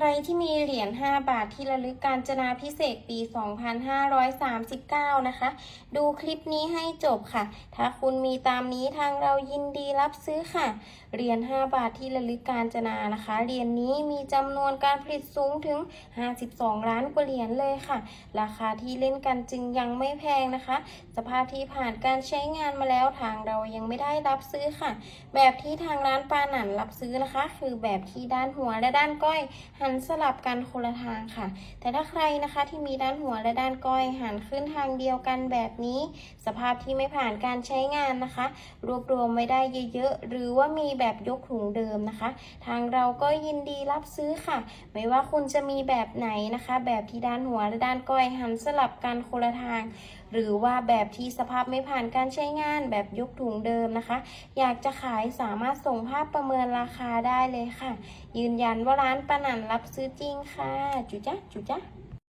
ใครที่มีเหรียญ 5 บาทที่ระลึกการจนาพิเศษปี 2539 นะคะ ดูคลิปนี้ให้จบค่ะ ถ้าคุณมีตามนี้ทางเรายินดีรับซื้อค่ะ เหรียญ 5 บาทที่ระลึกการจนานะคะ เหรียญนี้มีจำนวนการผลิตสูงถึง 52 ล้านกว่าเหรียญเลยค่ะ ราคาที่เล่นกันจึงยังไม่แพงนะคะ สภาพที่ผ่านการใช้งานมาแล้วทางเรายังไม่ได้รับซื้อค่ะ แบบที่ทางร้านปาหนันรับซื้อนะคะ คือแบบที่ด้านหัวและด้านก้อยหันสลับกันคนละทางค่ะ แต่ถ้าใครนะคะที่มีด้านหัวและด้านก้อยหันขึ้นทางเดียวกันแบบนี้ สภาพที่ไม่ผ่านการใช้งานนะคะ รวบรวมไว้ได้เยอะๆ หรือว่ามีแบบยกถุงเดิมนะคะ ทางเราก็ยินดีรับซื้อค่ะ ไม่ว่าคุณจะมีแบบไหนนะคะ แบบที่ด้านหัวและด้านก้อยหันสลับกันคนละทาง หรือว่าแบบที่สภาพไม่ผ่านการใช้งานแบบยกถุงเดิมนะคะ อยากจะขายสามารถส่งภาพประเมินราคาได้เลยค่ะ ยืนยันว่าร้านปานันรับซื้อจริงค่ะ จุจ๊ะจุจ๊ะ